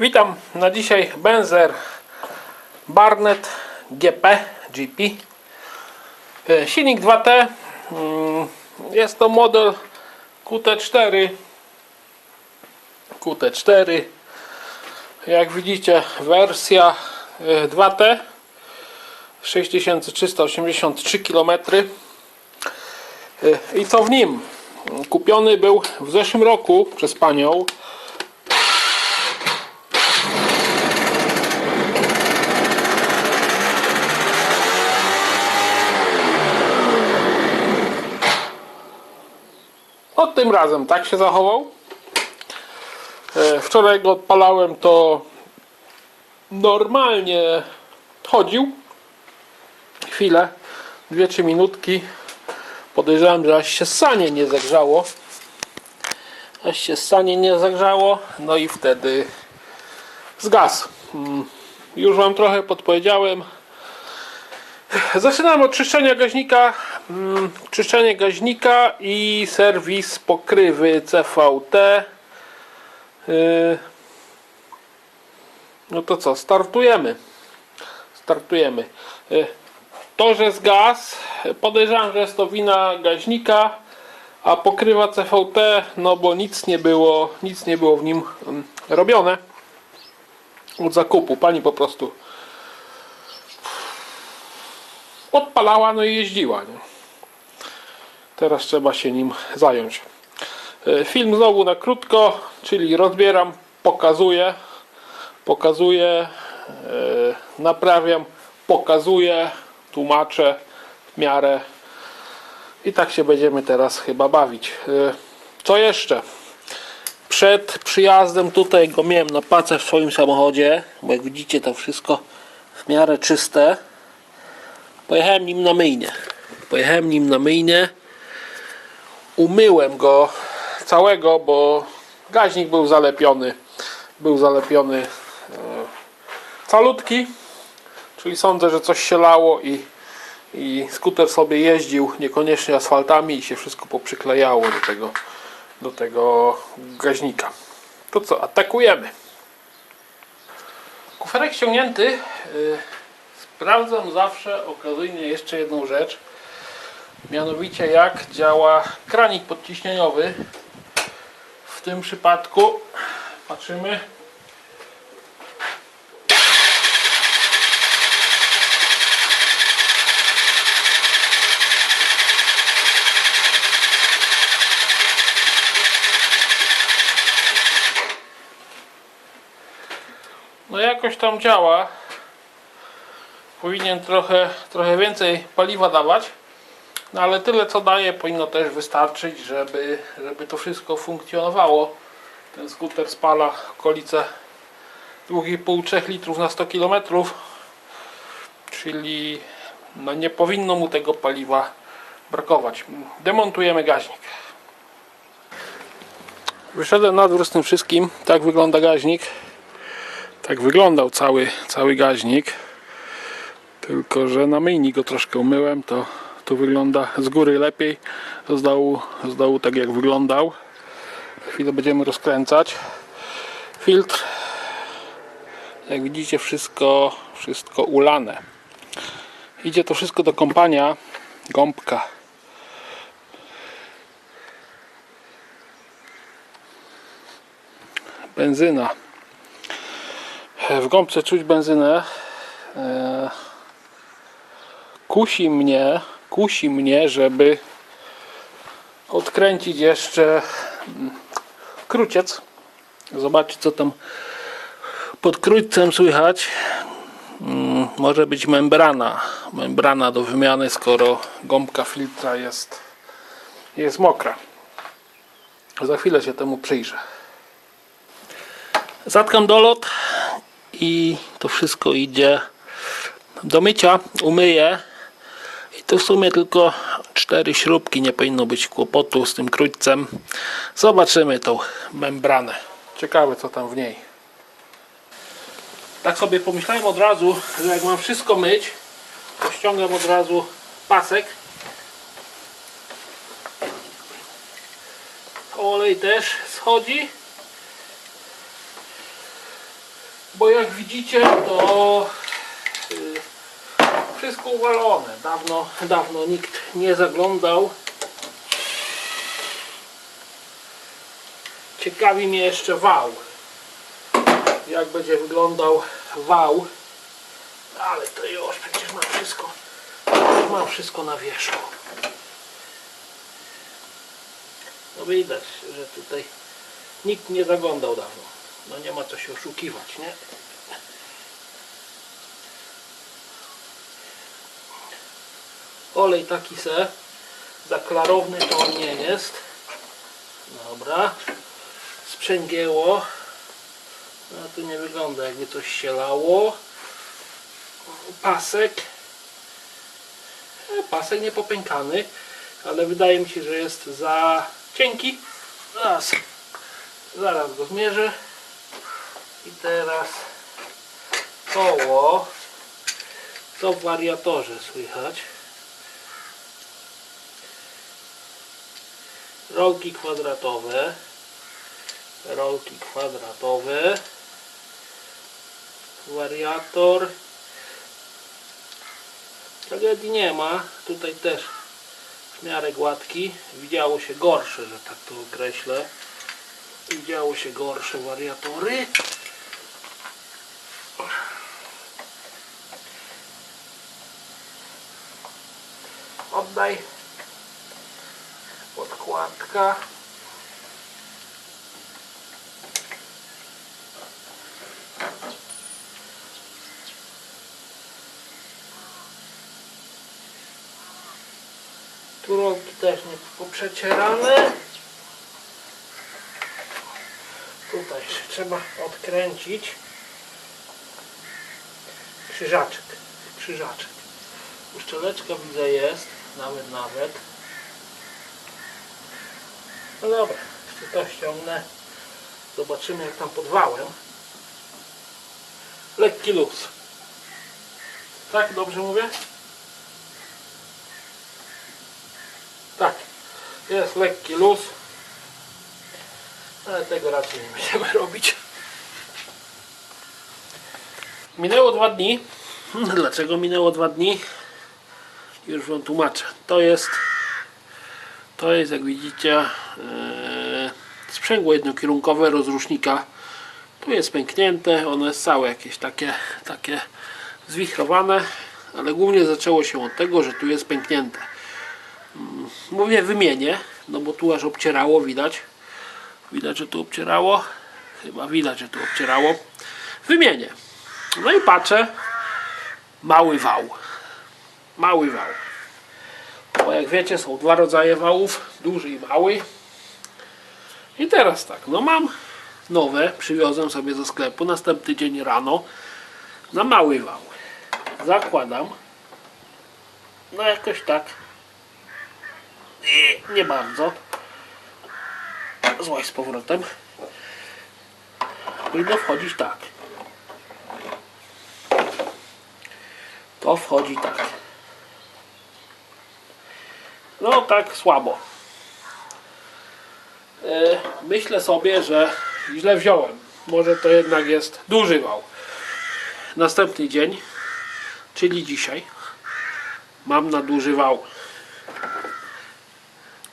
Witam na dzisiaj Benzer Barnett GP GP E, silnik 2T Mm, jest to model QT4 QT4 jak widzicie wersja e, 2T 6383 km i co w nim? Kupiony był w zeszłym roku przez panią tym razem tak się zachował. E, Wczoraj go odpalałem, to normalnie chodził. Chwilę, 2-3 minutki. Podejrzewam, że aż się sanie nie zagrzało. Aż się sanie nie zagrzało. No i wtedy zgasł. Mm, Już Wam trochę podpowiedziałem. Zaczynam od czyszczenia gaźnika. Mm, Czyszczenie gaźnika i serwis pokrywy CVT. Yy, No to co, startujemy. Startujemy. Yy, To, że zgas, podejrzewam, że jest to wina gaźnika, a pokrywa CVT, no bo nic nie było, nic nie było w nim mm, robione od zakupu. Pani po prostu odpalała, no i jeździła. Nie? Teraz trzeba się nim zająć. E, Film znowu na krótko, czyli rozbieram, pokazuję, pokazuję, e, naprawiam, pokazuję, tłumaczę w miarę i tak się będziemy teraz chyba bawić. E, Co jeszcze? Przed przyjazdem tutaj go miałem na pacę w swoim samochodzie, bo jak widzicie to wszystko w miarę czyste. Pojechałem nim na myjnię. Pojechałem nim na myjnię. Umyłem go całego, bo gaźnik był zalepiony. Był zalepiony e, calutki. Czyli sądzę, że coś się lało i, i skuter sobie jeździł niekoniecznie asfaltami i się wszystko poprzyklejało do tego, do tego gaźnika. To co, atakujemy. Kuferek ściągnięty. Yy, Sprawdzam zawsze okazyjnie jeszcze jedną rzecz. Mianowicie jak działa kranik podciśnieniowy. W tym przypadku patrzymy. No jakoś tam działa powinien trochę, trochę więcej paliwa dawać. No ale tyle co daje powinno też wystarczyć, żeby, żeby to wszystko funkcjonowało. Ten skuter spala okolice 2,5-3 litrów na 100 km. Czyli no nie powinno mu tego paliwa brakować. Demontujemy gaźnik. Wyszedłem na dwór z tym wszystkim. Tak wygląda gaźnik. Tak wyglądał cały, cały gaźnik. Tylko, że na myjni go troszkę umyłem, to tu wygląda z góry lepiej. Z dołu, z dołu tak jak wyglądał. Chwilę będziemy rozkręcać. Filtr. Jak widzicie wszystko, wszystko ulane. Idzie to wszystko do kąpania. Gąbka. Benzyna. W gąbce czuć benzynę. Kusi mnie, kusi mnie, żeby odkręcić jeszcze mm, kruciec. Zobaczyć co tam pod krótcem słychać. Mm, Może być membrana. Membrana do wymiany, skoro gąbka filtra jest, jest mokra. Za chwilę się temu przyjrzę. Zatkam dolot i to wszystko idzie do mycia. Umyję i to w sumie tylko cztery śrubki, nie powinno być kłopotu z tym krótcem. Zobaczymy tą membranę. Ciekawe co tam w niej. Tak sobie pomyślałem od razu, że jak mam wszystko myć, to ściągam od razu pasek. Olej też schodzi. Bo jak widzicie, to wszystko uwalone. Dawno, dawno nikt nie zaglądał. Ciekawi mnie jeszcze wał. Jak będzie wyglądał wał. Ale to już przecież mam wszystko. Mam wszystko na wierzchu. No widać, że tutaj nikt nie zaglądał dawno. No nie ma co się oszukiwać, nie? Olej taki se. Za klarowny to on nie jest. Dobra. Sprzęgieło. No tu nie wygląda jakby coś się lało. Pasek. E, Pasek nie popękany, ale wydaje mi się, że jest za cienki. Zaraz, zaraz go zmierzę. I teraz koło. Co w wariatorze słychać? Rolki kwadratowe. Rolki kwadratowe. Wariator. Tragedii nie ma. Tutaj też w miarę gładki. Widziało się gorsze, że tak to określę. Widziało się gorsze wariatory. Oddaj. Podkładka. Tu rolki też nie poprzecierane. Tutaj trzeba odkręcić krzyżaczek. Krzyżaczek. Uszczeleczka widzę jest, nawet nawet. No dobra, to ściągnę. Zobaczymy jak tam pod wałem. Lekki luz. Tak, dobrze mówię? Tak, jest lekki luz. Ale tego raczej nie będziemy robić. Minęło dwa dni. Dlaczego minęło dwa dni? Już wam tłumaczę. To jest to jest jak widzicie e, sprzęgło jednokierunkowe rozrusznika. Tu jest pęknięte, ono jest całe jakieś takie, takie zwichrowane, ale głównie zaczęło się od tego, że tu jest pęknięte. Mm, Mówię wymienię, no bo tu aż obcierało, widać. Widać, że tu obcierało. Chyba widać, że tu obcierało. Wymienię. No i patrzę. Mały wał. Mały wał. Bo jak wiecie, są dwa rodzaje wałów. Duży i mały. I teraz tak, no mam nowe. Przywiozłem sobie ze sklepu. Następny dzień rano. Na mały wał. Zakładam. No jakoś tak. Nie, nie bardzo. Złaź z powrotem. Powinno wchodzić tak. To wchodzi tak. No tak słabo. E, Myślę sobie, że źle wziąłem. Może to jednak jest duży wał. Następny dzień, czyli dzisiaj, mam na wał.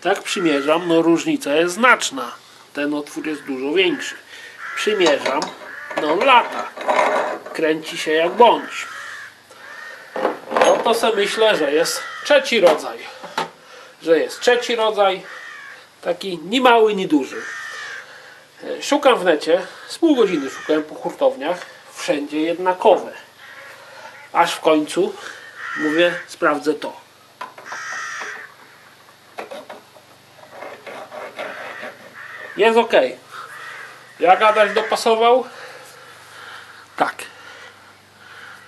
Tak przymierzam, no różnica jest znaczna. Ten otwór jest dużo większy. Przymierzam, no lata. Kręci się jak bądź. No to sobie myślę, że jest trzeci rodzaj. Że jest trzeci rodzaj. Taki ni mały, ni duży. E, Szukam w necie, z pół godziny szukałem po hurtowniach, wszędzie jednakowe. Aż w końcu mówię, sprawdzę to. Jest ok. Jak Adaś dopasował? Tak.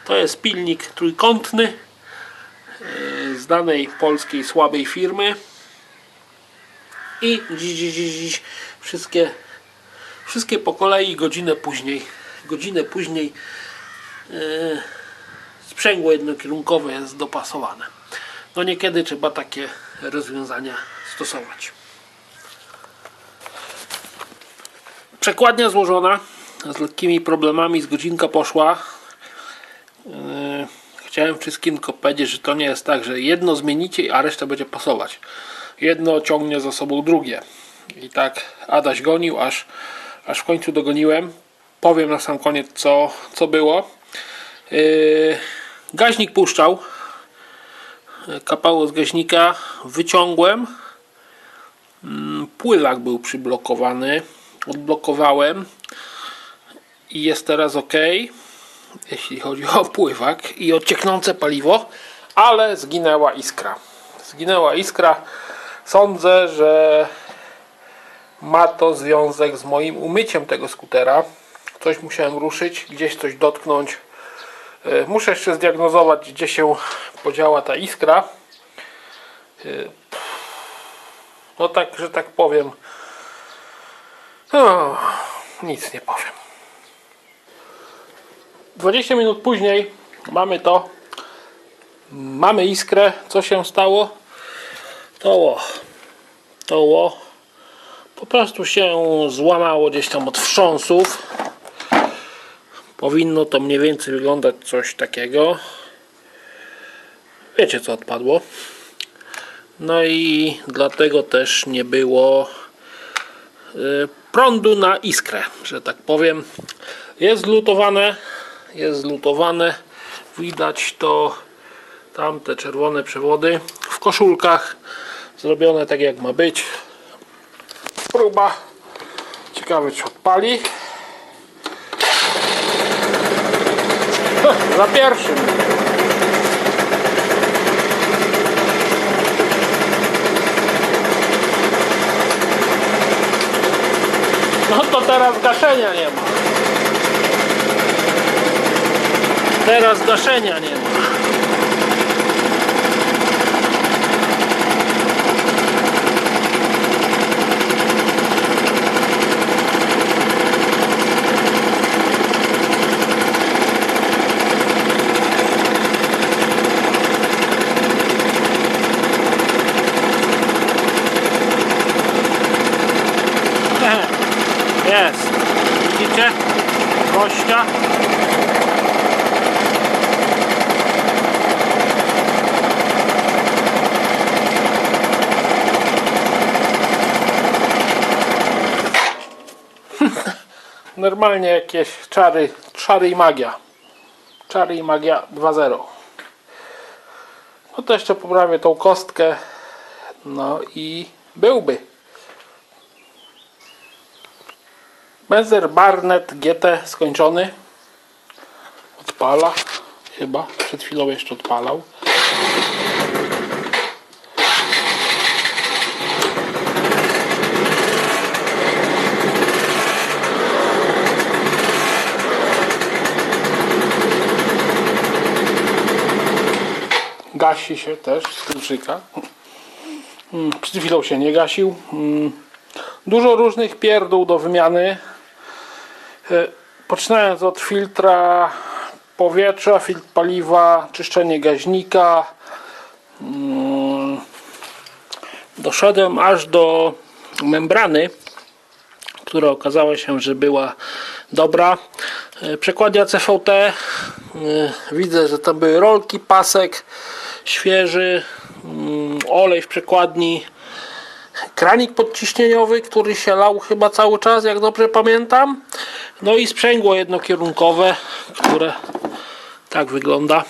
To jest pilnik trójkątny z danej polskiej słabej firmy. I wszystkie, wszystkie po kolei godzinę później. Godzinę później yy, sprzęgło jednokierunkowe jest dopasowane. No niekiedy trzeba takie rozwiązania stosować. Przekładnia złożona. z lekkimi problemami z godzinka poszła. Chciałem wszystkim tylko powiedzieć, że to nie jest tak, że jedno zmienicie, a reszta będzie pasować. Jedno ciągnie za sobą drugie. I tak Adaś gonił, aż, aż w końcu dogoniłem. Powiem na sam koniec, co, co było. Yy, gaźnik puszczał. Kapało z gaźnika. Wyciągłem. Mm, Pływak był przyblokowany. Odblokowałem. I jest teraz ok jeśli chodzi o pływak i o cieknące paliwo, ale zginęła iskra. Zginęła iskra. Sądzę, że ma to związek z moim umyciem tego skutera. Coś musiałem ruszyć, gdzieś coś dotknąć. E, Muszę jeszcze zdiagnozować, gdzie się podziała ta iskra. E, No tak, że tak powiem. No, nic nie powiem. 20 minut później mamy to. Mamy iskrę. Co się stało? To ło. To ło. Po prostu się złamało gdzieś tam od wstrząsów. Powinno to mniej więcej wyglądać coś takiego. Wiecie co odpadło. No i dlatego też nie było y, prądu na iskrę, że tak powiem. Jest zlutowane, jest zlutowane. Widać to tam te czerwone przewody w koszulkach zrobione tak jak ma być. Próba. Ciekawe czy odpali. Za pierwszym. No to teraz gaszenia nie ma. Teraz gaszenia nie ma. Jest. Widzicie? Gościa. Normalnie jakieś czary, czary i magia. Czary i magia 2.0. No to jeszcze poprawię tą kostkę. No i byłby. Benzer Barnett GT skończony. Odpala. Chyba. Przed chwilą jeszcze odpalał. Gasi się też z kluczyka. Mm, Przed chwilą się nie gasił. Mm, Dużo różnych pierdół do wymiany. E, Poczynając od filtra powietrza, filtr paliwa, czyszczenie gaźnika. Mm, Doszedłem aż do membrany, która okazała się, że była dobra. E, Przekładnia CVT. e, Widzę, że tam były rolki, pasek świeży, mm, olej w przekładni kranik podciśnieniowy, który się lał chyba cały czas, jak dobrze pamiętam. No i sprzęgło jednokierunkowe, które tak wygląda,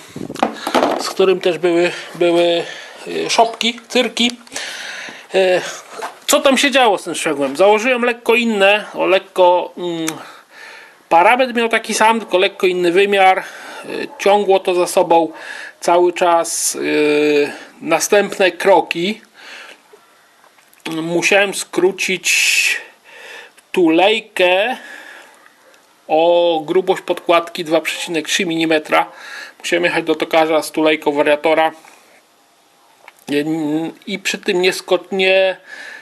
z którym też były, były y, szopki, cyrki. Y, Co tam się działo z tym sprzęgłem? Założyłem lekko inne, o lekko mm, parametr miał taki sam, tylko lekko inny wymiar. Y, Ciągło to za sobą cały czas y, następne kroki musiałem skrócić tulejkę o grubość podkładki 2,3 mm. Musiałem jechać do tokarza z tulejką wariatora i przy tym nie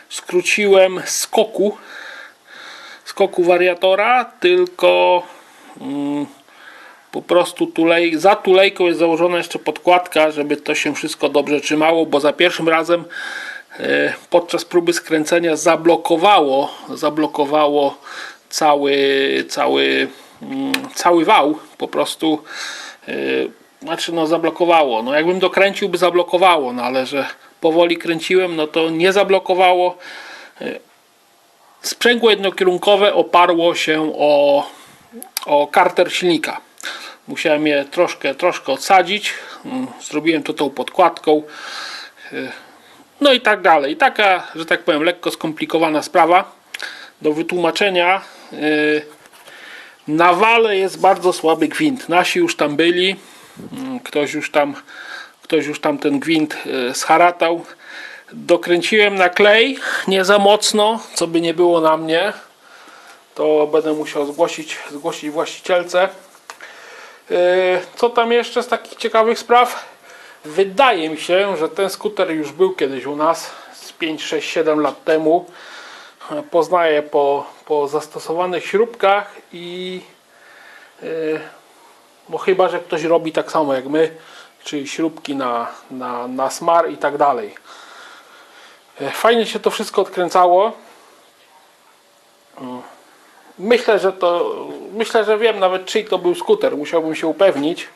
skróciłem skoku skoku wariatora, tylko mm, po prostu tulej, za tulejką jest założona jeszcze podkładka, żeby to się wszystko dobrze trzymało, bo za pierwszym razem e, podczas próby skręcenia zablokowało, zablokowało cały, cały, mm, cały wał po prostu yy, znaczy no zablokowało. No jakbym dokręcił by zablokowało, no ale że powoli kręciłem, no to nie zablokowało. Yy, Sprzęgło jednokierunkowe oparło się o, o karter silnika. Musiałem je troszkę, troszkę odsadzić. Mm, Zrobiłem to tą podkładką. Yy, No i tak dalej. Taka, że tak powiem, lekko skomplikowana sprawa. Do wytłumaczenia. Yy, Na wale jest bardzo słaby gwint. Nasi już tam byli. Mm, Ktoś już tam, ktoś już tam ten gwint scharatał. Dokręciłem na klej, nie za mocno, co by nie było na mnie. To będę musiał zgłosić, zgłosić właścicielce. Yy, Co tam jeszcze z takich ciekawych spraw? Wydaje mi się, że ten skuter już był kiedyś u nas z 5, 6, 7 lat temu. Poznaję po, po zastosowanych śrubkach i yy, bo chyba, że ktoś robi tak samo jak my, czyli śrubki na, na, na smar i tak dalej. Fajnie się to wszystko odkręcało. Mm. Myślę, że to. Myślę, że wiem nawet czyj to był skuter. Musiałbym się upewnić.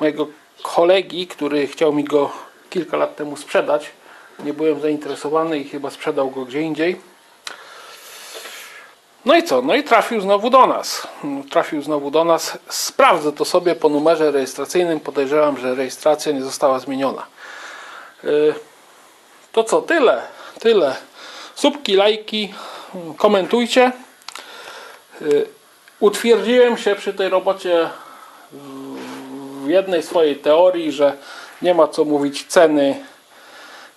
Mojego kolegi, który chciał mi go kilka lat temu sprzedać. Nie byłem zainteresowany i chyba sprzedał go gdzie indziej. No i co? No i trafił znowu do nas. Trafił znowu do nas. Sprawdzę to sobie po numerze rejestracyjnym. Podejrzewam, że rejestracja nie została zmieniona. Yy, To co? Tyle. Tyle. Subki, lajki, komentujcie. Yy, Utwierdziłem się przy tej robocie w jednej swojej teorii, że nie ma co mówić ceny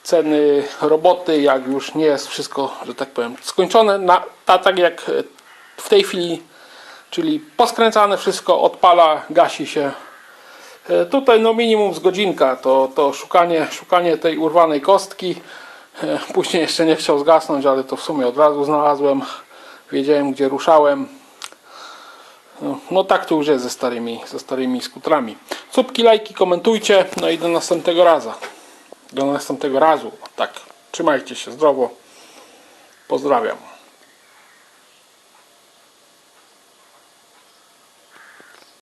ceny roboty, jak już nie jest wszystko, że tak powiem, skończone, na, a tak jak w tej chwili, czyli poskręcane wszystko, odpala, gasi się. E, Tutaj no minimum z godzinka to, to szukanie, szukanie tej urwanej kostki. E, Później jeszcze nie chciał zgasnąć, ale to w sumie od razu znalazłem. Wiedziałem gdzie ruszałem. No, no tak to już jest ze starymi, ze starymi skutrami. Subki, lajki, komentujcie. No i do następnego razu. Do następnego razu. Tak. Trzymajcie się zdrowo. Pozdrawiam.